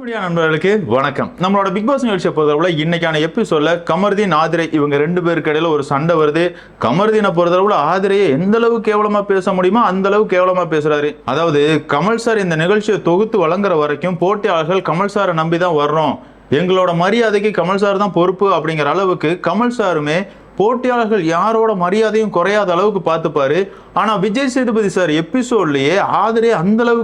Media நண்பர்களுக்கு வணக்கம். நம்மளோட பிக் பாஸ் நிகழ்ச்சியை பொறுத்தளவுல இன்னைக்கான எபிசோட்ல கமர்தீன் ஆதிரை இவங்க ரெண்டு பேருக்கு இடையில ஒரு சண்டை வருது. கமர்தீனை பொறுத்தளவுல ஆதிரையை எந்த அளவு கேவலமா பேச முடியுமோ அந்த அளவு கேவலமா பேசுறாரு. அதாவது கமல் சார் இந்த நிகழ்ச்சியை தொகுத்து வழங்குற வரைக்கும் போட்டியாளர்கள் கமல் சாரை நம்பி தான் வர்றோம். எங்களோட மரியாதைக்கு கமல் சார் தான் பொறுப்பு அப்படிங்கிற அளவுக்கு கமல் சாருமே போட்டியாளர்கள் யாரோட மரியாதையும் குறையாத அளவுக்கு பார்த்துப்பாரு. ஆனால் விஜய் சேதுபதி சார் எபிசோட்லேயே ஆதரே அந்த அளவு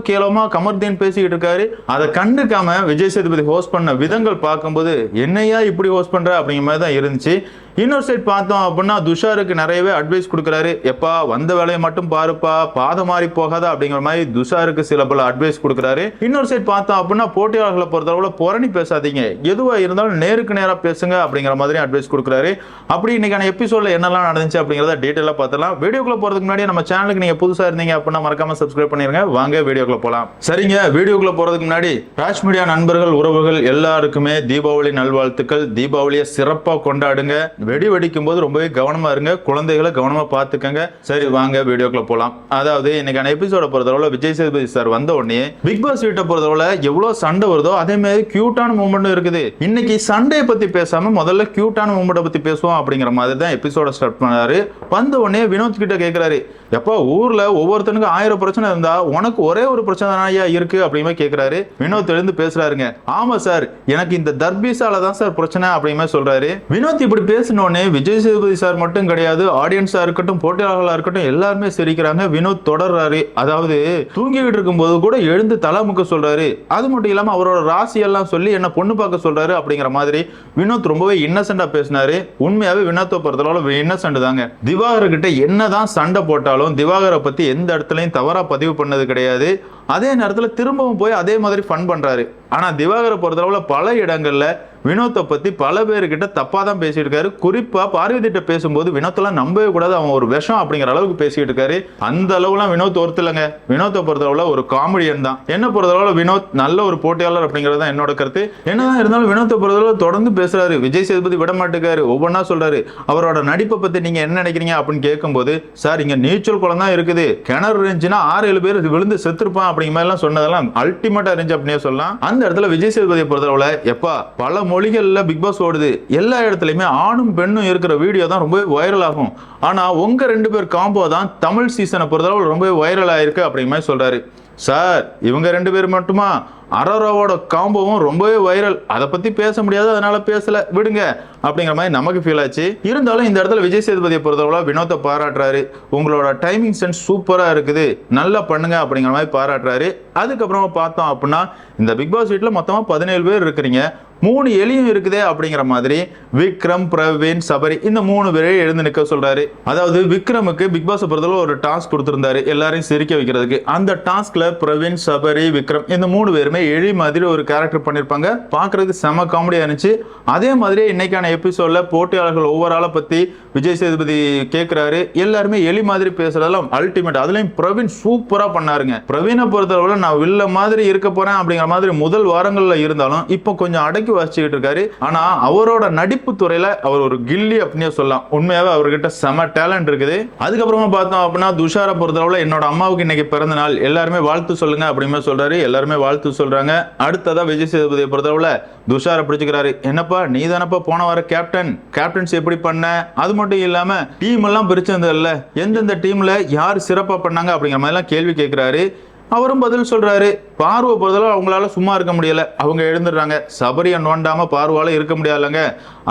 கமர்தீன் பேசிக்கிட்டு இருக்காரு. அதை கண்டுக்காம விஜய் சேதுபதி ஹோஸ்ட் பண்ண விதங்கள் பார்க்கும்போது என்னையா இப்படி ஹோஸ்ட் பண்ற? அப்படிங்கிற மாதிரி தான் இருந்துச்சு. இன்னொரு சைட் பார்த்தோம் அப்படின்னா துஷாருக்கு நிறையவே அட்வைஸ் கொடுக்குறாரு. எப்பா வந்த வேலையை மட்டும் பாருப்பா. பாதம் மாறி போகாத? அப்படிங்கிற மாதிரி துஷாருக்கு சில பல அட்வைஸ் கொடுக்குறாரு. இன்னொரு சைட் பார்த்தோம் அப்படின்னா போட்டியாளர்களை பொறுத்தளவுல புரணி பேசாதீங்க. எதுவாக இருந்தாலும் நேருக்கு நேராக பேசுங்க அப்படிங்கிற மாதிரி அட்வைஸ் கொடுக்குறாரு. அப்படி இன்னைக்கான எபிசோட்ல என்னெல்லாம் நடந்துச்சு அப்படிங்கிறத டீட்டெயிலாக பார்த்தலாம் வீடியோக்குள்ள போகிறதுக்கு முன்னாடி நம்ம சேனலுக்கு நீங்க புதுசா இருந்தீங்க அப்படின்னா மறக்காம சப்ஸ்கிரைப் பண்ணிருங்க. வாங்க வீடியோக்குள்ள போலாம். சரிங்க வீடியோக்குள்ள போறதுக்கு முன்னாடி ராஜ் மீடியா நண்பர்கள் உறவுகள் எல்லாருக்குமே தீபாவளி நல்வாழ்த்துக்கள். தீபாவளியை சிறப்பா கொண்டாடுங்க. வெடி வெடிக்கும் போது ரொம்பவே கவனமா இருங்க. குழந்தைகளை கவனமா பார்த்துக்கங்க. சரி வாங்க வீடியோக்குள்ள போலாம். அதாவது இன்னைக்கான எபிசோட பொறுத்தளவுல விஜய் சேதுபதி சார் வந்த உடனே பிக் பாஸ் வீட்டை பொறுத்தளவுல எவ்வளவு சண்டை வருதோ அதே மாதிரி கியூட்டான மூமெண்ட்டும் இருக்குது. இன்னைக்கு சண்டையை பத்தி பேசாம முதல்ல கியூட்டான மூமெண்ட்டை பத்தி பேசுவோம் அப்படிங்கிற மாதிரி தான் எபிசோட ஸ்டார்ட் பண்ணாரு. வந்த உடனே வினோத் கிட்ட கேட்குறாரு எப்போ ஊர்ல ஒவ்வொருத்தனுக்கும் ஆயிரம் பிரச்சனை இருந்தா உனக்கு ஒரே ஒரு பிரச்சனை ஐயா இருக்கு அப்படின்னு கேட்குறாரு வினோத் எழுந்து பேசுறாருங்க. ஆமா சார் எனக்கு இந்த தர்பீசால தான் சார் பிரச்சனை அப்படின்னு சொல்றாரு. வினோத் இப்படி பேசினோடனே விஜய் சேதுபதி சார் மட்டும் கிடையாது ஆடியன்ஸா இருக்கட்டும் போட்டியாளர்களா இருக்கட்டும் எல்லாருமே சிரிக்கிறாங்க. வினோத் தொடர்றாரு. அதாவது தூங்கிக்கிட்டு இருக்கும்போது கூட எழுந்து தலாமுக்க சொல்றாரு. அது மட்டும் இல்லாம அவரோட ராசி எல்லாம் சொல்லி என்ன பொண்ணு பார்க்க சொல்றாரு அப்படிங்கிற மாதிரி வினோத் ரொம்பவே இன்னசென்டா பேசினாரு. உண்மையாவே வினோத்தை பொறுத்தளவு இன்னசென்ட் தாங்க. திவாகர் கிட்ட என்னதான் சண்டை போட்டாலும் திவாகரை பற்றி எந்த இடத்துலையும் தவறாக பதிவு பண்ணது கிடையாது. அதே நேரத்தில் திரும்பவும் போய் அதே மாதிரி ஃபன் பண்ணுறாரு ஆனால் திவாகரை பொறுத்தளவில் பல இடங்களில் வினோத்தை பற்றி பல பேர்கிட்ட தப்பாக தான் பேசிட்டு இருக்காரு குறிப்பாக பார்வதிட்ட பேசும்போது வினோத்தெல்லாம் நம்பவே கூடாது. அவன் ஒரு விஷம் அப்படிங்கிற அளவுக்கு பேசிட்டு இருக்காரு. அந்த அளவுலாம் வினோத் ஒருத்தலைங்க. வினோத்தை பொறுத்தளவில் ஒரு காமெடியன் தான். என்ன பொறுத்தளவில் வினோத் நல்ல ஒரு போட்டியாளர் அப்படிங்கிறது தான் என்னோட கருத்து. என்னதான் இருந்தாலும் வினோத்தை பொறுத்தளவில் தொடர்ந்து பேசுறாரு. விஜய் சேதுபதி விட மாட்டேக்காரு. ஒவ்வொன்றா சொல்றாரு. அவரோட நடிப்பை பற்றி நீங்கள் என்ன நினைக்கிறீங்க அப்படின்னு கேட்கும்போது சார் இங்கே நீச்சல் குளம் தான் இருக்குது. கிணறு இருந்துச்சுன்னா ஆறு ஏழு பேர் விழுந்து செத்துருப்பான் அப்படிங்கிற மாதிரிலாம் சொன்னதெல்லாம் அல்டிமேட்டா இருந்துச்சு அப்படின்னே சொல்லலாம். அந்த இடத்துல விஜய் சேதுபதியை பொறுத்தளவுல எப்பா பல மொழிகள்ல பிக் பாஸ் ஓடுது. எல்லா இடத்துலயுமே ஆணும் பெண்ணும் இருக்கிற வீடியோ தான் ரொம்பவே வைரல் ஆகும். ஆனா உங்க ரெண்டு பேர் காம்போ தான் தமிழ் சீசனை பொறுத்தளவு ரொம்பவே வைரல் ஆயிருக்கு அப்படிங்கிற மாதிரி சொல்றாரு. சார் இவங்க ரெண்டு பேர் மட்டுமா? அரோராவோட காம்போவும் ரொம்பவே வைரல் அதை பத்தி பேச முடியாது அதனால பேசல. விடுங்க. அப்படிங்கிற மாதிரி நமக்கு ஃபீல் ஆச்சு. இருந்தாலும் இந்த இடத்துல விஜய் சேதுபதியை பொறுத்தவரை வினோத்தை பாராட்டுறாரு. உங்களோட டைமிங் சென்ஸ் சூப்பரா இருக்குது. நல்லா பண்ணுங்க அப்படிங்கிற மாதிரி பாராட்டுறாரு. அதுக்கப்புறமா பார்த்தோம் அப்படின்னா இந்த பிக் பாஸ் வீட்டில் மொத்தமாக பதினேழு பேர் இருக்கிறீங்க. மூணு எலியும் இருக்குதே அப்படிங்கிற மாதிரி விக்ரம் பிரவீன் சபரி இந்த மூணு பேரே எழுந்து நிற்க சொல்றாரு. அதாவது விக்ரமுக்கு பிக் பாஸ் பொறுத்தவரை ஒரு டாஸ்க் கொடுத்துருந்தாரு. எல்லாரையும் சிரிக்க வைக்கிறதுக்கு. அந்த டாஸ்க்ல பிரவீன் சபரி விக்ரம் இந்த மூணு பேருமே எழி மாதிரி ஒரு கேரக்டர் பண்ணிருப்பாங்க. பார்க்கிறதுக்கு செம காமெடியாக இருந்துச்சு. அதே மாதிரி இன்னைக்கான எபிசோட்ல போட்டியாளர்கள் ஒவ்வொரு ஆளை பற்றி விஜய் சேதுபதி கேட்குறாரு எல்லாருமே எலி மாதிரி பேசுறதெல்லாம் அல்டிமேட் அதுலேயும் பிரவீன் சூப்பராக பண்ணாருங்க. பிரவீனை பொறுத்தளவில் நான் வில்ல மாதிரி இருக்க போறேன் அப்படிங்கிற மாதிரி முதல் வாரங்களில் இருந்தாலும் இப்போ கொஞ்சம் அடக்கி வாசிச்சுக்கிட்டு இருக்காரு. ஆனால் அவரோட நடிப்பு துறையில் அவர் ஒரு கில்லி அப்படின்னே சொல்லலாம். உண்மையாகவே அவர்கிட்ட செம டேலண்ட் இருக்குது. அதுக்கப்புறமா பார்த்தோம் அப்படின்னா துஷாரை பொறுத்தளவில் என்னோட அம்மாவுக்கு இன்னைக்கு பிறந்த நாள். எல்லாருமே வாழ்த்து சொல்லுங்க அப்படிமே சொல்றாரு. எல்லாருமே வாழ்த்து சொல்றாங்க. அடுத்ததாக விஜய் சேதுபதியை பொறுத்தளவுல துஷாரை பிடிச்சிக்கிறாரு. என்னப்பா நீ தானப்பா போன வார கேப்டன் கேப்டன்ஸ் எப்படி பண்ண? அது மட்டும் இல்லாம டீம் எல்லாம் பிரிச்சிருந்ததுல எந்தெந்த டீம்ல யார் சிறப்பா பண்ணாங்க அப்படிங்கிற மாதிரி எல்லாம் கேள்வி கேட்கிறாரு. அவரும் பதில் சொல்றாரு. பார்வை பொறுத்தளவு அவங்களால சும்மா இருக்க முடியல. அவங்க எழுந்துடுறாங்க. சபரியை நோண்டாமல் பார்வால இருக்க முடியாதுலங்க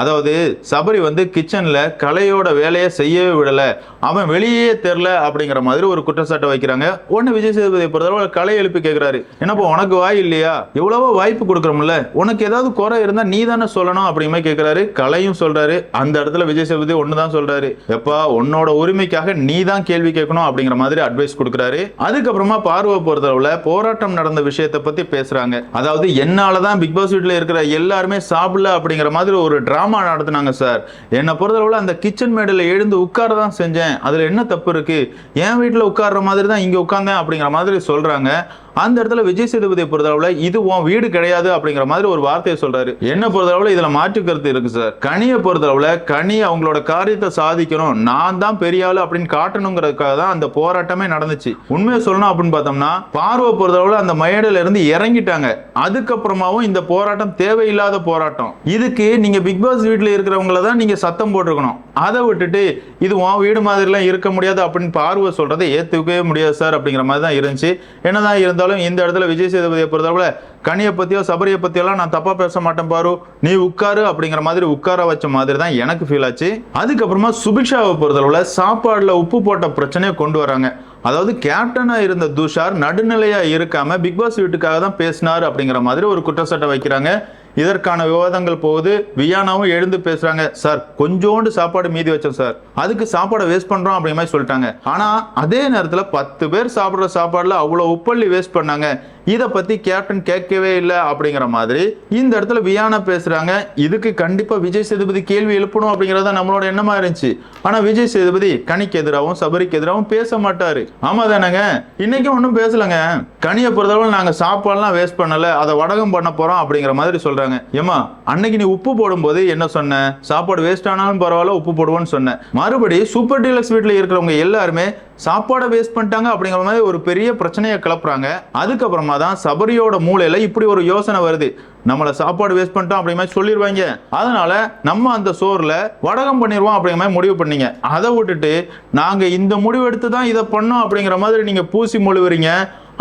அதாவது சபரி வந்து கிச்சனில் கலையோட வேலையை செய்யவே விடலை. அவன் வெளியே தெரில அப்படிங்கிற மாதிரி ஒரு குற்றச்சாட்டை வைக்கிறாங்க. உடனே விஜய் சேதுபதியை பொறுத்தளவு கலை எழுப்பி கேட்குறாரு என்னப்போ உனக்கு வாய் இல்லையா? எவ்வளவோ வாய்ப்பு கொடுக்குறோம்ல. உனக்கு ஏதாவது குறை இருந்தால் நீ தானே சொல்லணும் அப்படிங்கிற கேட்குறாரு கலையும் சொல்கிறாரு அந்த இடத்துல விஜய் சேதுபதி தான் சொல்கிறார் எப்பா உன்னோட உரிமைக்காக நீ தான் கேள்வி கேட்கணும் அப்படிங்கிற மாதிரி அட்வைஸ் கொடுக்குறாரு. அதுக்கப்புறமா பார்வை பொறுத்தளவில் போராட்டம் நடந்த விஷயத்தை பத்தி பேசுறாங்க. அதாவது என்னாலதான் பிக் பாஸ் வீட்டில் இருக்கிற எல்லாருமே சாப்பிடல அப்படிங்கிற மாதிரி ஒரு டிராமா நடத்துனாங்க சார் என்னை பொறுத்தளவுல அந்த கிச்சன் மேடையில் எழுந்து உட்கார தான் செஞ்சேன். அதுல என்ன தப்பு இருக்கு? என் வீட்டில் உட்கார்ற மாதிரி தான் இங்க உட்கார்ந்தேன் அப்படிங்கிற மாதிரி சொல்றாங்க. அந்த இடத்துல விஜய் சேதுபதியை பொறுத்தளவுல இது உன் வீடு கிடையாது அப்படிங்கிற மாதிரி ஒரு வார்த்தையை சொல்றாரு. என்ன பொறுத்தளவுல இதுல மாற்று கருத்து இருக்கு சார். கனியை பொறுத்தளவுல கனி அவங்களோட காரியத்தை சாதிக்கணும். நான் தான் பெரிய ஆளு அப்படின்னு காட்டணுங்கிறதுக்காக தான் அந்த போராட்டமே நடந்துச்சு. உண்மையை சொல்லணும் அப்படின்னு பார்த்தோம்னா பார்வை பொறுத்தளவுல அந்த மேடையில இருந்து இறங்கிட்டாங்க. அதுக்கப்புறமாவும் இந்த போராட்டம் தேவையில்லாத போராட்டம். இதுக்கு நீங்க பிக் பாஸ் வீட்டில் இருக்கிறவங்கள தான் நீங்க சத்தம் போட்டிருக்கணும். அதை விட்டுட்டு இது உன் வீடு மாதிரிலாம் இருக்க முடியாது அப்படின்னு பார்வை சொல்றதை ஏத்துக்கவே முடியாது சார் அப்படிங்கிற மாதிரி தான் இருந்துச்சு. என்னதான் இருந்தாலும் இந்த இடத்துல விஜய் சேதுபதியை பொறுத்தளவுல கனியை பற்றியோ சபரியை பற்றியெல்லாம் நான் தப்பா பேச மாட்டேன் பாரு. நீ உட்காரு அப்படிங்கிற மாதிரி உட்கார வச்ச மாதிரி தான் எனக்கு ஃபீல் ஆச்சு. அதுக்கப்புறமா சுபிக்ஷாவை பொறுத்தளவில் சாப்பாடில் உப்பு போட்ட பிரச்சனையை கொண்டு வராங்க. அதாவது கேப்டனா இருந்த துஷார் நடுநிலையா இருக்காம பிக் பாஸ் வீட்டுக்காக தான் பேசினார் அப்படிங்கிற மாதிரி ஒரு குற்றச்சாட்டை வைக்கிறாங்க. இதற்கான விவாதங்கள் போகுது. வியானாவும் எழுந்து பேசுறாங்க. சார் கொஞ்சோண்டு சாப்பாடு மீதி வச்சோம் சார். அதுக்கு சாப்பாடை வேஸ்ட் பண்றோம் அப்படிங்கிற மாதிரி சொல்லிட்டாங்க. ஆனா அதே நேரத்துல பத்து பேர் சாப்பிடுற சாப்பாடுல அவ்வளவு உப்பள்ளி வேஸ்ட் பண்ணாங்க. இதை பத்தி கேப்டன் கேட்கவே இல்லை அப்படிங்கிற மாதிரி இந்த இடத்துல வியானா பேசுறாங்க. இதுக்கு கண்டிப்பா விஜய் சேதுபதி கேள்வி எழுப்பணும் அப்படிங்கறது தான் நம்மளோட எண்ணமா இருந்துச்சு. ஆனா விஜய் சேதுபதி கனிக்கு எதிராகவும் சபரிக்கு எதிராகவும் பேச மாட்டாரு. ஆமா தானேங்க? இன்னைக்கும் ஒன்றும் பேசலங்க. கனியை பொறுத்தளவு நாங்க சாப்பாடுலாம் வேஸ்ட் பண்ணல. அதை வடகம் பண்ண போறோம் அப்படிங்கிற மாதிரி சொல்றாங்க. ஏமா அன்னைக்கு நீ உப்பு போடும்போது என்ன சொன்ன? சாப்பாடு வேஸ்ட் ஆனாலும் பரவாயில்ல உப்பு போடுவோன்னு சொன்னேன் மறுபடி சூப்பர் டீலக்ஸ் வீட்டில் இருக்கிறவங்க எல்லாருமே சாப்பாடை வேஸ்ட் பண்ணிட்டாங்க அப்படிங்கிற மாதிரி ஒரு பெரிய பிரச்சனையை கிளப்புறாங்க. அதுக்கப்புறமா தான் சபரியோட மூளையில இப்படி ஒரு யோசனை வருது. நம்மளை சாப்பாடு வேஸ்ட் பண்ணிட்டோம் அப்படிங்கிற மாதிரி சொல்லிடுவாங்க. அதனால நம்ம அந்த சோறில் வடகம் பண்ணிடுவோம் அப்படிங்கிற மாதிரி முடிவு பண்ணீங்க. அதை விட்டுட்டு நாங்க இந்த முடிவு எடுத்து தான் இதை பண்ணோம் அப்படிங்கிற மாதிரி நீங்க பூசி மொழிவுறீங்க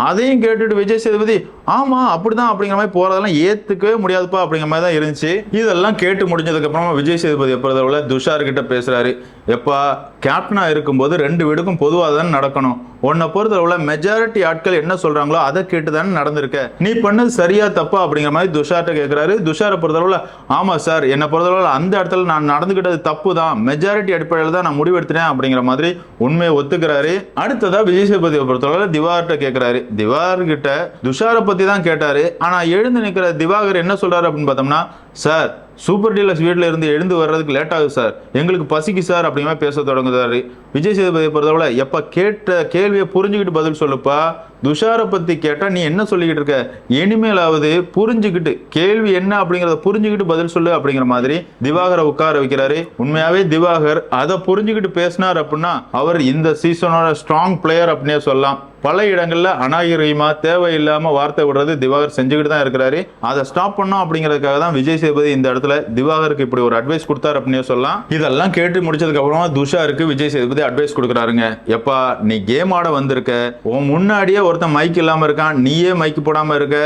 அதையும் கேட்டுட்டு விஜய் சேதுபதி ஆமா அப்படிதான் அப்படிங்கிற மாதிரி போறதெல்லாம் ஏத்துக்கவே முடியாதுப்பா அப்படிங்கிற மாதிரி தான் இருந்துச்சு. இதெல்லாம் கேட்டு முடிஞ்சதுக்கப்புறமா விஜய் சேதுபதி எப்பறதவுல துஷார் கிட்ட பேசுறாரு. எப்பா கேப்டனா இருக்கும்போது ரெண்டு வீடுக்கும் பொதுவாக தானே நடக்கணும். உன்னை பொறுத்தளவுல மெஜாரிட்டி ஆட்கள் என்ன சொல்றாங்களோ அதை கேட்டு தானே நடந்திருக்க. நீ பண்ணது சரியா தப்பா அப்படிங்கிற மாதிரி துஷார்ட்ட கேட்கிறாரு துஷாரை பொறுத்தளவுல ஆமா சார் என்னை பொறுத்தளவுல அந்த இடத்துல நான் நடந்துகிட்டது தப்பு தான் மெஜாரிட்டி அடிப்படையில் தான் நான் முடிவெடுத்தினேன் அப்படிங்கிற மாதிரி உண்மையை ஒத்துக்கிறாரு. அடுத்ததா விஜய் சேபதியை பொறுத்தளவுல திவார்கிட்ட கேட்கிறாரு திவார் கிட்ட துஷாரை பத்தி தான் கேட்டாரு. ஆனா எழுந்து நிற்கிற திவாகர் என்ன சொல்றாரு அப்படின்னு பார்த்தோம்னா சார் சூப்பர் டீலர்ஸ் வீட்டில் இருந்து எழுந்து வர்றதுக்கு லேட் ஆகுது சார். எங்களுக்கு பசிக்கு சார் அப்படிங்கிற பேச தொடங்குதாரு. விஜய் சேதுபதியை பொறுத்தவரை எப்போ கேட்ட கேள்வியை புரிஞ்சுக்கிட்டு பதில் சொல்லுப்பா. துஷாரை பற்றி கேட்டால் நீ என்ன சொல்லிக்கிட்டு இருக்க? இனிமேலாவது புரிஞ்சுக்கிட்டு கேள்வி என்ன அப்படிங்கிறத புரிஞ்சுக்கிட்டு பதில் சொல்லு அப்படிங்கிற மாதிரி திவாகரை உட்கார வைக்கிறாரு. உண்மையாகவே திவாகர் அதை புரிஞ்சுக்கிட்டு பேசினார் அப்படின்னா அவர் இந்த சீசனோட ஸ்ட்ராங் பிளேயர் அப்படின்னே சொல்லலாம். பல இடங்களில் அநாகரிகமாக தேவையில்லாமல் வார்த்தை விடுறது திவாகர் செஞ்சுக்கிட்டு தான் இருக்கிறாரு. அதை ஸ்டாப் பண்ணோம் அப்படிங்கிறதுக்காக தான் விஜய் சேதுபதி இந்த இடத்துல திவாகருக்கு இப்படி ஒரு அட்வைஸ் கொடுத்தாரு அப்படின்னே சொல்லலாம். இதெல்லாம் கேட்டு முடிச்சதுக்கு அப்புறமா துஷாருக்கு விஜய் சேதுபதி அட்வைஸ் கொடுக்குறாருங்க. எப்பா நீ கேம் ஆட வந்திருக்க. உன் முன்னாடியே ஒருத்தன் மைக் இல்லாமல் இருக்கான் நீயே மைக் போடாமல் இருக்க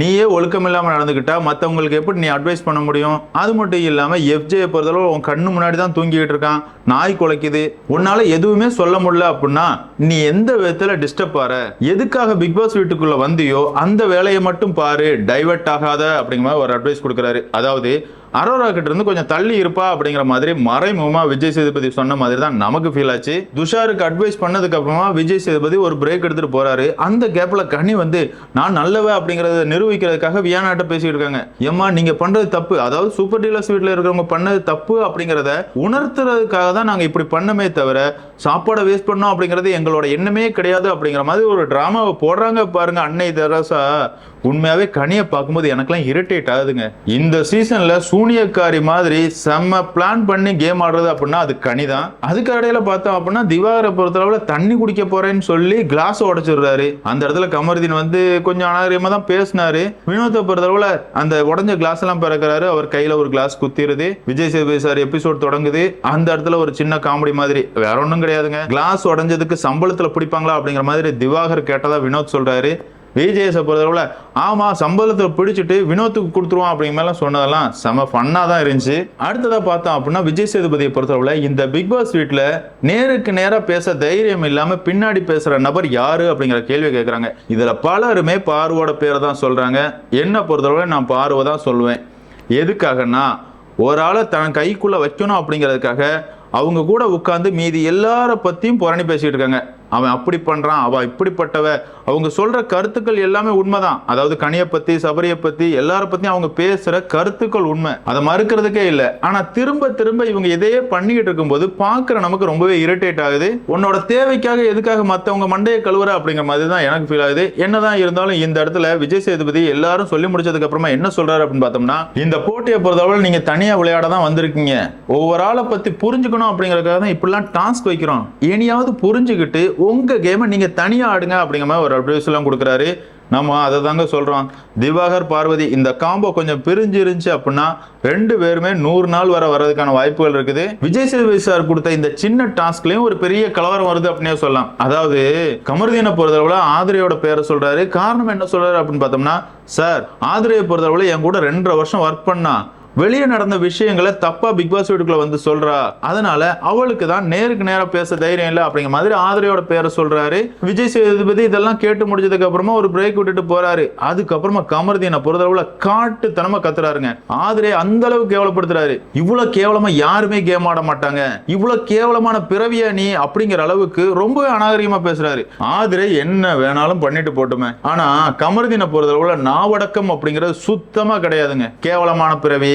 நீயே ஒழுக்கம் இல்லாமல் நடந்துக்கிட்டா மற்றவங்களுக்கு எப்படி நீ அட்வைஸ் பண்ண முடியும்? அது மட்டும் இல்லாமல் எஃப்ஜே பொறுத்தளவு உன் கண்ணு முன்னாடி தான் தூங்கிக்கிட்டு இருக்கான் நாய் குலைக்குது. உன்னால் எதுவுமே சொல்ல முடியல அப்படின்னா நீ எந்த விதத்தில் டிஸ்டர்ப் ஆற? எதுக்காக பிக் பாஸ் வீட்டுக்குள்ளே வந்தியோ அந்த வேலையை மட்டும் பாரு டைவர்ட் ஆகாத அப்படிங்கிற மாதிரி ஒரு அட்வைஸ் கொடுக்குறாரு. அதாவது அரோரா கிட்ட இருந்து கொஞ்சம் தள்ளி இருப்பா அப்படிங்கிற மாதிரி மறைமுகமா விஜய் சேதுபதி சொன்ன மாதிரி தான் நமக்கு ஃபீல் ஆச்சு. துஷாருக்கு அட்வைஸ் பண்ணதுக்கு அப்புறமா விஜய் சேதுபதி ஒரு பிரேக் எடுத்துட்டு போறாரு. அந்த கேப்ல கனி வந்து நான் நல்லவ அப்படிங்கறத நிரூபிக்கிறதுக்காக வியானாட்ட பேசிட்டு இருக்காங்க. ஏம்மா நீங்க பண்றது தப்பு. அதாவது சூப்பர் டீலர்ஸ் வீட்டில் இருக்கிறவங்க பண்ணது தப்பு அப்படிங்கிறத உணர்த்துறதுக்காக தான் நாங்க இப்படி பண்ணமே தவிர சாப்பாடை வேஸ்ட் பண்ணோம் அப்படிங்கிறது எங்களோட எண்ணமே கிடையாது அப்படிங்கிற மாதிரி ஒரு டிராமாவை போடுறாங்க பாருங்க அன்னை தெரசா. உண்மையாவே கனியை பார்க்கும்போது எனக்கெல்லாம் இரிட்டேட் ஆகுதுங்க. இந்த சீசன்ல சூனியக்காரி மாதிரி செம்ம பிளான் பண்ணி கேம் ஆடுறது அப்படின்னா அது கனி அதுக்கு இடையில பார்த்தோம் அப்படின்னா திவாகரை பொறுத்தளவுல தண்ணி குடிக்க போறேன்னு சொல்லி கிளாஸ் உடைச்சிடுறாரு. அந்த இடத்துல கமருதீன் வந்து கொஞ்சம் அநாகரிகமா தான் பேசினாரு. வினோத்தை பொறுத்தளவுல அந்த உடஞ்ச கிளாஸ் எல்லாம் பிறக்கிறாரு. அவர் கையில ஒரு கிளாஸ் குத்திருது விஜய் சேதுபதி சார் எபிசோட் தொடங்குது. அந்த இடத்துல ஒரு சின்ன காமெடி மாதிரி. வேற ஒன்றும் கிடையாதுங்க. கிளாஸ் உடஞ்சதுக்கு சம்பளத்துல பிடிப்பாங்களா அப்படிங்கிற மாதிரி திவாகர் கேட்டதா வினோத் சொல்றாரு. விஜேஎஸை பொறுத்தளவுல ஆமா சம்பளத்தை பிடிச்சிட்டு வினோத்துக்கு கொடுத்துருவோம் அப்படிங்கிற மாதிரிலாம் சொன்னதெல்லாம் செம ஃபன்னா தான் இருந்துச்சு. அடுத்ததா பார்த்தோம் அப்படின்னா விஜய் சேதுபதியை பொறுத்தளவுல இந்த பிக் பாஸ் வீட்டில் நேருக்கு நேராக பேச தைரியம் இல்லாமல் பின்னாடி பேசுற நபர் யாரு அப்படிங்கிற கேள்வி கேட்குறாங்க இதுல பலருமே பார்வோட பேரை தான் சொல்றாங்க. என்ன பொறுத்தளவுல நான் பார்வை தான் சொல்லுவேன். எதுக்காகன்னா ஒரு ஆளை தன் கைக்குள்ள வைக்கணும் அப்படிங்கிறதுக்காக அவங்க கூட உட்காந்து மீதி எல்லார பத்தியும் புரணி பேசிட்டு இருக்காங்க. அவன் அப்படி பண்ணுறான் அவள் இப்படிப்பட்டவ. அவங்க சொல்கிற கருத்துக்கள் எல்லாமே உண்மைதான். அதாவது கனியை பற்றி சபரியை பற்றி எல்லார பற்றியும் அவங்க பேசுகிற கருத்துக்கள் உண்மை. அதை மறுக்கிறதுக்கே இல்லை. ஆனால் திரும்ப திரும்ப இவங்க இதையே பண்ணிக்கிட்டு இருக்கும்போது பார்க்குற நமக்கு ரொம்பவே இரிட்டேட் ஆகுது. உன்னோட தேவைக்காக எதுக்காக மற்றவங்க மண்டையை கழுவுற அப்படிங்கிற மாதிரி தான் எனக்கு ஃபீல் ஆகுது. என்னதான் இருந்தாலும் இந்த இடத்துல விஜய் சேதுபதி எல்லாரும் சொல்லி முடிச்சதுக்கு அப்புறமா என்ன சொல்றாரு அப்படின்னு பார்த்தோம்னா இந்த போட்டியை பொறுத்தவரை நீங்க தனியா விளையாட தான் வந்திருக்கீங்க. ஒவ்வொரு ஆளை பத்தி புரிஞ்சுக்கணும் அப்படிங்கறதுக்காக தான் இப்படிலாம் டாஸ்க் வைக்கிறோம். இனியாவது புரிஞ்சுக்கிட்டு உங்கள் கேமை நீங்கள் தனியாக ஆடுங்க அப்படிங்கிற மாதிரி ஒரு அட்வைஸ்லாம் கொடுக்குறாரு. நம்ம அதை தாங்க சொல்கிறோம் திவாகர் பார்வதி இந்த காம்போ கொஞ்சம் பிரிஞ்சு இருந்துச்சு அப்படின்னா ரெண்டு பேருமே நூறு நாள் வர வர்றதுக்கான வாய்ப்புகள் இருக்குது. விஜய் சேதுபதி சார் கொடுத்த இந்த சின்ன டாஸ்க்லேயும் ஒரு பெரிய கலவரம் வருது அப்படின்னே சொல்லலாம். அதாவது கமர்தீனை பொறுத்தளவில் ஆதிரையோட பேரை சொல்கிறாரு காரணம் என்ன சொல்கிறாரு அப்படின்னு பார்த்தோம்னா சார் ஆதிரையை பொறுத்தளவில் என் கூட ரெண்டரை வருஷம் ஒர்க் பண்ணா. வெளியே நடந்த விஷயங்களை தப்பா பிக் பாஸ் வீட்டுக்குள்ள வந்து சொல்றா. அதனால அவளுக்கு தான் நேருக்கு நேரம் பேச தைரியம் இல்லை அப்படிங்கிற மாதிரி ஆதரையோட பேரை சொல்றாரு. விஜய் சேதுபதி இதெல்லாம் கேட்டு முடிஞ்சதுக்கு அப்புறமா ஒரு பிரேக் விட்டுட்டு போறாரு. அதுக்கப்புறமா கமர்தீனை பொறுத்தளவுல காட்டுத்தனமா கத்துறாருங்க. ஆதரே அந்த அளவு கேவலப்படுத்துறாரு. இவ்வளவு கேவலமா யாருமே கேம் ஆட மாட்டாங்க. இவ்வளவு கேவலமான பிறவியா நீ அப்படிங்கிற அளவுக்கு ரொம்பவே அநாகரிகமா பேசுறாரு. ஆதிரை என்ன வேணாலும் பண்ணிட்டு போட்டுமே. ஆனா கமர்தீனை பொறுத்தளவுல நாவடக்கம் அப்படிங்கிறது சுத்தமா கிடையாதுங்க. கேவலமான பிறவி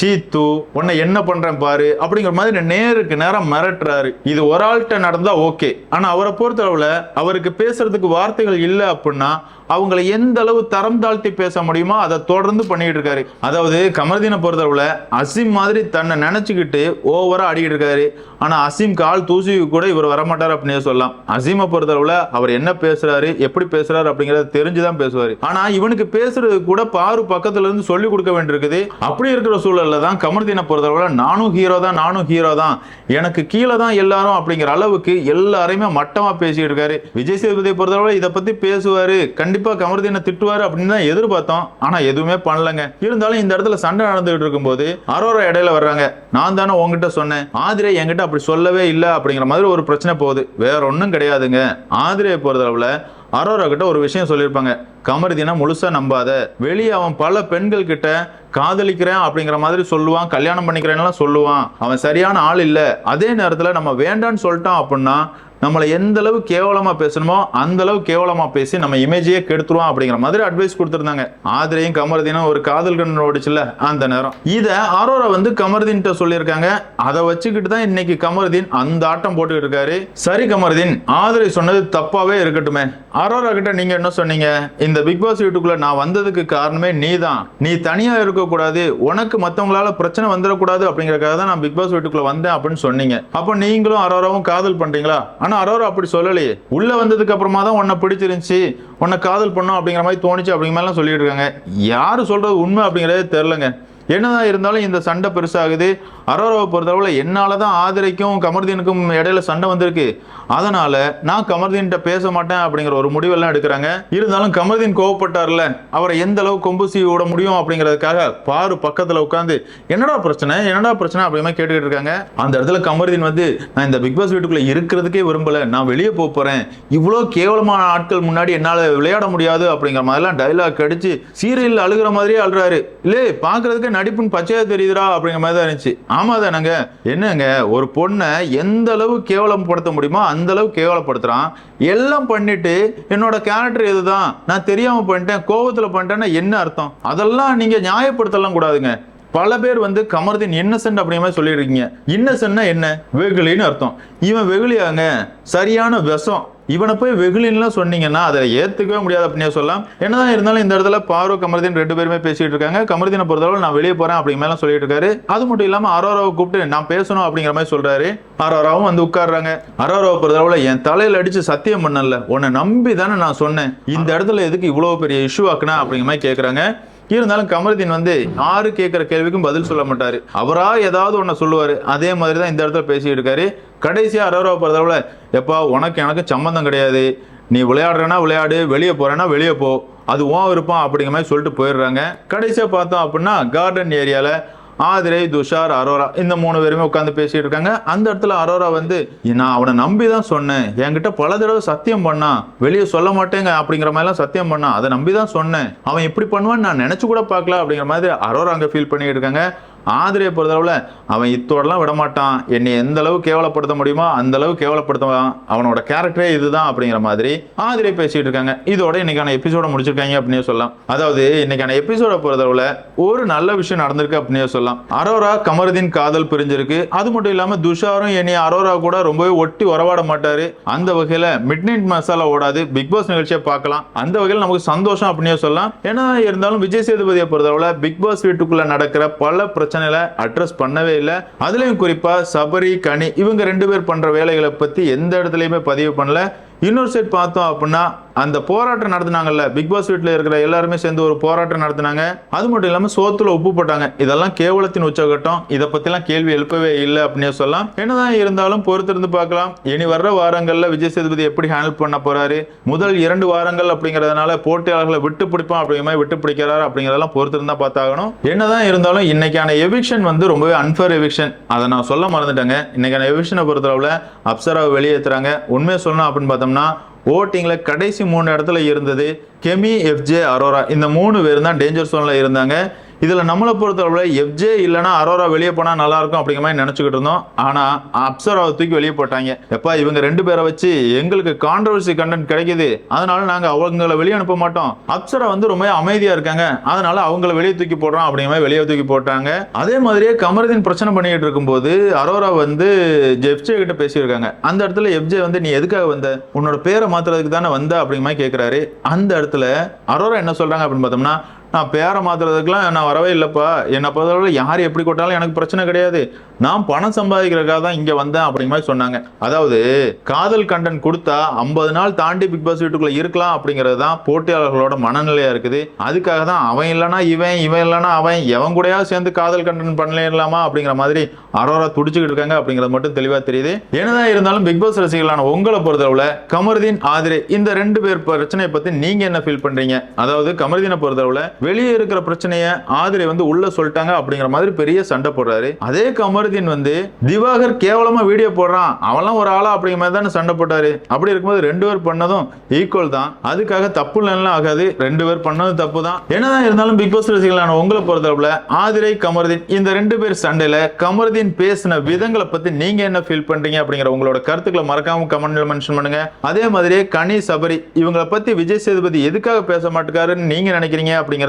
சீத்து உன்னை என்ன பண்றேன் பாரு அப்படிங்கிற மாதிரி நேருக்கு நேரம் மிரட்டுறாரு. இது ஒரு ஆள்கிட்ட நடந்தா ஓகே. ஆனா அவரை பொறுத்தளவில் அவருக்கு பேசுறதுக்கு வார்த்தைகள் இல்லை அப்படின்னா அவங்களை எந்த அளவு தரம் தாழ்த்தி பேச முடியுமோ அதை தொடர்ந்து பண்ணிட்டு இருக்காரு. அதாவது கமர்தீனை பொறுத்தளவில் அசீம் மாதிரி தன்னை நினைச்சுக்கிட்டு ஓவரா ஆடிக்கிட்டு இருக்காரு. ஆனா அசீம் கால் தூசி கூட இவர் வரமாட்டார் அப்படின்னு சொல்லலாம். அசீமை பொறுத்தளவில் அவர் என்ன பேசுறாரு எப்படி பேசுறாரு அப்படிங்கறத தெரிஞ்சுதான் பேசுவாரு. ஆனா இவனுக்கு பேசுறது கூட பாரு பக்கத்துல இருந்து சொல்லி கொடுக்க வேண்டியிருக்குது. அப்படி இருக்கிற சூழலில் தான் கமர்தீனை பொறுத்தளவுல நானும் ஹீரோ தான் நானும் ஹீரோ தான். எனக்கு கீழே தான் எல்லாரும் அப்படிங்கிற அளவுக்கு எல்லாரையுமே மட்டமா பேசிட்டு இருக்காரு. விஜய் சேதுபதியை பொறுத்தளவுல இதை பற்றி பேசுவாரு. கண்டிப்பா கமர்தீனை திட்டுவாரு அப்படின்னு தான் எதிர்பார்த்தோம். ஆனால் எதுவுமே பண்ணலங்க. இருந்தாலும் இந்த இடத்துல சண்டை நடந்துகிட்டு இருக்கும்போது அரோரா இடையில வர்றாங்க. நான் தானே உங்ககிட்ட சொன்னேன். ஆதிரை என்கிட்ட அப்படி சொல்லவே இல்லை அப்படிங்கிற மாதிரி ஒரு பிரச்சனை போகுது. வேற ஒன்றும் கிடையாதுங்க. ஆதிரையை பொறுத்தளவில் அரோரா கிட்ட ஒரு விஷயம் சொல்லியிருப்பாங்க. கமர்தீனை முழுசா நம்பாத. வெளியே அவன் பல பெண்கள் கிட்ட காதலிக்கிறேன் அப்படிங்கிற மாதிரி சொல்லுவான் கல்யாணம் பண்ணிக்கிறேன்லாம் சொல்லுவான். அவன் சரியான ஆள் இல்லை. அதே நேரத்தில் நம்ம வேண்டான்னு சொல்லிட்டான் அப்படின்னா நம்மளை எந்த அளவு கேவலமா பேசணுமோ அந்த அளவு கேவலமா பேசி நம்ம இமேஜையே கெடுத்துருவோம் அப்படிங்கிற மாதிரி அட்வைஸ் கொடுத்துருந்தாங்க. ஆதிரையும் கமர்தீனும் ஒரு காதல் கண்ணு ஓடிச்சுல அந்த நேரம். இதை அரோரா வந்து கமர்தீன்கிட்ட சொல்லியிருக்காங்க. அதை வச்சுக்கிட்டு தான் இன்னைக்கு கமர்தீன் அந்த ஆட்டம் போட்டுக்கிட்டு இருக்காரு. சரி கமர்தீன் ஆதிரை சொன்னது தப்பாவே இருக்கட்டுமே. அரோரா கிட்ட நீங்க என்ன சொன்னீங்க? இந்த பிக் பாஸ் வீட்டுக்குள்ள நான் வந்ததுக்கு காரணமே நீ தான் நீ தனியா இருக்கக்கூடாது. உனக்கு மத்தவங்களால பிரச்சனை வந்துடக்கூடாது அப்படிங்கறக்காக தான் நான் பிக் பாஸ் வீட்டுக்குள்ள வந்தேன் அப்படின்னு சொன்னீங்க. அப்போ நீங்களும் அரோராவும் காதல் பண்றீங்களா? ஆனா அரோரா அப்படி சொல்லலையே. உள்ள வந்ததுக்கு அப்புறமா தான் உன்னை பிடிச்சிருந்துச்சு. உன்னை காதல் பண்ணும் அப்படிங்கிற மாதிரி தோணுச்சு அப்படிங்கிற மாதிரிலாம் சொல்லிட்டு இருக்காங்க. யாரு சொல்றது உண்மை அப்படிங்கறதே தெரிலங்க என்னதான் இருந்தாலும் இந்த சண்டை பெருசாகுது. அரோராவை பொறுத்தளவில் என்னால் தான் ஆதிரைக்கும் கமர்தீனுக்கும் இடையில சண்டை வந்திருக்கு. அதனால நான் கமர்தீன்கிட்ட பேச மாட்டேன் அப்படிங்கிற ஒரு முடிவெல்லாம் எடுக்கிறாங்க. இருந்தாலும் கமர்தீன் கோவப்பட்டார்ல அவரை எந்த அளவு கொம்பு சீவி விட முடியும் அப்படிங்கிறதுக்காக பாரு பக்கத்தில் உட்காந்து என்னடா பிரச்சனை? என்னடா பிரச்சனை? அப்படின்னு கேட்டுக்கிட்டு இருக்காங்க. அந்த இடத்துல கமர்தீன் வந்து நான் இந்த பிக் பாஸ் வீட்டுக்குள்ளே இருக்கிறதுக்கே விரும்பல. நான் வெளியே போக போறேன். இவ்வளோ கேவலமான ஆட்கள் முன்னாடி என்னால் விளையாட முடியாது. அப்படிங்கிற மாதிரிலாம் டைலாக் அடிச்சு சீரியல் அழுகிற மாதிரியே அழுறாரு. இல்லே பாக்குறதுக்கு நடிப்புன்னு பச்சையா தெரியுதுடா அப்படிங்கிற மாதிரி தான் இருந்துச்சு. ஆமா தானங்க என்னங்க ஒரு பொண்ணை எந்த அளவு கேவலப்படுத்த முடியுமோ அந்த அளவு கேவலப்படுத்துறான். எல்லாம் பண்ணிட்டு என்னோட கேரக்டர் இதுதான் நான் தெரியாம பண்ணிட்டேன் கோபத்தில் பண்ணிட்டேன்னா என்ன அர்த்தம்? அதெல்லாம் நீங்க நியாயப்படுத்தலாம் கூடாதுங்க. பல பேர் வந்து கமர்தீன் இன்னசென்ட் அப்படிங்கிற மாதிரி சொல்லியிருக்கீங்க. இன்னசென்ட்னா என்ன? வெகுளின்னு அர்த்தம். இவன் வெகுளியாங்க. சரியான விஷம். இவனை போய் வெகுலின்லாம் சொன்னீங்கன்னா அதை ஏற்றுக்கவே முடியாது அப்படின்னு சொல்லலாம். என்னதான் இருந்தாலும் இந்த இடத்துல பாரோ கமர்தீன் ரெண்டு பேருமே பேசிட்டு இருக்காங்க. கமர்தீனை பொறுத்தளவு நான் வெளியே போறேன் அப்படிங்கிற மாதிரி சொல்லிட்டு இருக்காரு. அது மட்டும் இல்லாம அரோராவை கூப்பிட்டு நான் பேசணும் அப்படிங்கிற மாதிரி சொல்றாரு. அரோராவும் வந்து உட்கார்றாங்க. அரோராவை பொறுத்தளவுல என் தலையில அடிச்சு சத்தியம் பண்ணல. உன்னை நம்பி தானே நான் சொன்னேன். இந்த இடத்துல எதுக்கு இவ்வளவு பெரிய இஷ்யூ ஆக்குனா அப்படிங்கிற மாதிரி கேட்கறாங்க இருந்தாலும் கமருதீன் வந்து யாரு கேட்குற கேள்விக்கும் பதில் சொல்ல மாட்டாரு. அவரா ஏதாவது ஒன்று சொல்லுவாரு. அதே மாதிரி தான் இந்த இடத்துல பேசிட்டு இருக்காரு. கடைசியா அரோரா பொறுத்தளவுல எப்பா உனக்கு எனக்கு சம்மந்தம் கிடையாது. நீ விளையாடுறேன்னா விளையாடு வெளியே போகிறேன்னா வெளியே போ. அது ஓ விருப்பம் அப்படிங்கிற மாதிரி சொல்லிட்டு போயிடுறாங்க. கடைசியாக பார்த்தோம் அப்படின்னா கார்டன் ஏரியாவில் ஆதிரை துஷார் அரோரா இந்த மூணு பேருமே உட்காந்து பேசிட்டு இருக்காங்க. அந்த இடத்துல அரோரா வந்து நான் அவனை நம்பி தான் சொன்னேன். என்கிட்ட பல தடவை சத்தியம் பண்ணான் வெளியே சொல்ல மாட்டேங்க அப்படிங்கிற மாதிரிலாம் சத்தியம் பண்ணான் அதை நம்பி தான் சொன்னேன். அவன் இப்படி பண்ணுவான்னு நான் நினைச்சு கூட பார்க்கல அப்படிங்கிற மாதிரி அரோரா அங்கே ஃபீல் பண்ணிட்டு இருக்காங்க. ஆதிரியை பொறுத்தளவில் அவன் இத்தோடலாம் விட மாட்டான் என்னை எந்த அளவு கேவலப்படுத்த முடியுமோ அந்த அளவு கேவலப்படுத்துவான். அவனோட கேரக்டரே இதுதான் அப்படிங்கிற மாதிரி ஆதிரை பேசிட்டு இருக்காங்க. இதோட இன்னைக்கான எபிசோட முடிச்சிருக்காங்க அப்படின்னு சொல்லலாம். அதாவது இன்னைக்கான எபிசோட பொறுத்தளவில் ஒரு நல்ல விஷயம் நடந்திருக்கு அப்படின்னு சொல்லலாம். அரோரா கமருதீன் காதல் பிரிஞ்சிருக்கு. அது மட்டும் இல்லாம துஷாரும் என்னை அரோரா கூட ரொம்பவே ஒட்டி உறவாட மாட்டாரு. அந்த வகையில மிட் நைட் மசாலா ஓடாது. பிக் பாஸ் நிகழ்ச்சியை பார்க்கலாம். அந்த வகையில் நமக்கு சந்தோஷம் அப்படின்னு சொல்லலாம். ஏன்னா இருந்தாலும் விஜய் சேதுபதியை பொறுத்தளவில் பிக் பாஸ் வீட்டுக்குள்ள நடக்கிற பல பிரச்சனை பிரச்சனைகளை அட்ரஸ் பண்ணவே இல்லை. அதுலயும் குறிப்பா சபரி கனி இவங்க ரெண்டு பேர் பண்ற வேலைகளை பத்தி எந்த இடத்துலயுமே பதிவு பண்ணல. இன்னொரு சைட் பார்த்தோம் அப்படின்னா அந்த போராட்டம் நடத்துனாங்கல்ல. பிக் பாஸ் வீட்டில் இருக்கிற எல்லாருமே சேர்ந்து ஒரு போராட்டம் நடத்தினாங்க. அது மட்டும் இல்லாமல் சோத்துல உப்பு போட்டாங்க. இதெல்லாம் கேவலத்தின் உச்சகட்டம். இதை பற்றிலாம் கேள்வி எழுப்பவே இல்லை அப்படின்னு சொல்லலாம். என்னதான் இருந்தாலும் பொறுத்திருந்து பார்க்கலாம். இனி வர்ற வாரங்களில் விஜய் சேதுபதி எப்படி ஹேண்டில் பண்ண போறாரு? முதல் இரண்டு வாரங்கள் அப்படிங்கிறதுனால போட்டியாளர்களை விட்டு பிடிப்பான் அப்படிங்கிற மாதிரி விட்டு பிடிக்கிறாரு அப்படிங்கிறதெல்லாம் பொறுத்திருந்தா பார்த்தாகணும். என்னதான் இருந்தாலும் இன்னைக்கான எவிக்ஷன் வந்து ரொம்பவே அன்ஃபேர் எவிக்ஷன் அதை நான் சொல்ல மறந்துட்டேங்க. இன்னைக்கான எவிக்ஷனை பொறுத்தளவில் அப்சராவை வெளியேற்றுறாங்க உண்மையை சொல்லணும் அப்படின்னு பார்த்தோம்னா ஓட்டிங்கில் கடைசி மூணு இடத்துல இருந்தது கெமி எஃப்ஜே அரோரா. இந்த மூணு பேர் தான் டேஞ்சர் சோனில் இருந்தாங்க. இதில் நம்மளை பொறுத்தளவில் எஃப்ஜே இல்லைன்னா அரோரா வெளியே போனால் நல்லா இருக்கும் அப்படிங்கிற மாதிரி நினச்சிக்கிட்டு இருந்தோம். ஆனால் அப்சராவை தூக்கி வெளியே போட்டாங்க. எப்பா இவங்க ரெண்டு பேரை வச்சு எங்களுக்கு கான்ட்ரவர்சி கண்டென்ட் கிடைக்குது. அதனால நாங்கள் அவங்கள வெளியே அனுப்ப மாட்டோம். அப்சரா வந்து ரொம்ப அமைதியாக இருக்காங்க. அதனால அவங்கள வெளியே தூக்கி போடுறோம் அப்படிங்கிற மாதிரி வெளியே தூக்கி போட்டாங்க. அதே மாதிரியே கமருதீன் பிரச்சனை பண்ணிக்கிட்டு இருக்கும்போது அரோரா வந்து எஃப்ஜே கிட்ட பேசியிருக்காங்க. அந்த இடத்துல எஃப்ஜே வந்து நீ எதுக்காக வந்த? உன்னோட பேரை மாத்துறதுக்கு தானே வந்த? அப்படிங்கிற மாதிரி கேட்குறாரு அந்த இடத்துல அரோரா என்ன சொல்கிறாங்க அப்படின்னு பார்த்தோம்னா நான் பேரை மாத்துறதுக்குலாம் நான் வரவே இல்லைப்பா. என்னை பொறுத்தவரை யார் எப்படி கொட்டாலும் எனக்கு பிரச்சனை கிடையாது. நான் பணம் சம்பாதிக்கிறதுக்காக தான் இங்கே வந்தேன் அப்படிங்கிற மாதிரி சொன்னாங்க. அதாவது காதல் கண்டன் கொடுத்தா ஐம்பது நாள் தாண்டி பிக் பாஸ் வீட்டுக்குள்ளே இருக்கலாம் அப்படிங்கிறது தான் போட்டியாளர்களோட மனநிலையாக இருக்குது. அதுக்காக தான் அவன் இல்லைனா இவன் இவன் இல்லைனா அவன் எவன் கூடயா சேர்ந்து காதல் கண்டன் பண்ணலாமா அப்படிங்கிற மாதிரி அரோரா துடிச்சுக்கிட்டு இருக்காங்க அப்படிங்கிறது மட்டும் தெளிவாக தெரியுது. என்னதான் இருந்தாலும் பிக் பாஸ் ரசிகர்களான உங்களை பொறுத்தளவில் கமருதீன் ஆதிரே இந்த ரெண்டு பேர் பிரச்சனையை பற்றி நீங்கள் என்ன ஃபீல் பண்ணுறீங்க அதாவது கமருதீனை பொறுத்தளவில் வெளியே இருக்கிற பிரச்சனையை ஆதிரை வந்து உள்ள சொல்லிட்டாங்க அப்படிங்கிற மாதிரி பெரிய சண்டை போடுறாரு. அதே கமருதீன் வந்து திவாகர் கேவலமா வீடியோ போடுறான் அவன்லாம் ஒரு ஆளா அப்படிங்கிற மாதிரி தானே சண்டை போட்டாரு. அப்படி இருக்கும்போது ரெண்டு பேர் பண்ணதும் ஈக்குவல் தான். அதுக்காக தப்பு இல்லைன்னா ஆகாது. ரெண்டு பேர் பண்ணதும் தப்பு தான். என்னதான் இருந்தாலும் பிக் பாஸ் ரசிகளான உங்களை பொறுத்தளவுல ஆதிரை கமருதீன் இந்த ரெண்டு பேர் சண்டையில கமருதீன் பேசின விதங்களை பத்தி நீங்க என்ன ஃபீல் பண்றீங்க அப்படிங்கிற உங்களோட கருத்துக்களை மறக்காம கமெண்ட்ல மென்ஷன் பண்ணுங்க. அதே மாதிரியே கனி சபரி இவங்களை பத்தி விஜய் சேதுபதி எதுக்காக பேச மாட்டேக்காருன்னு நீங்க நினைக்கிறீங்க அப்படிங்கிற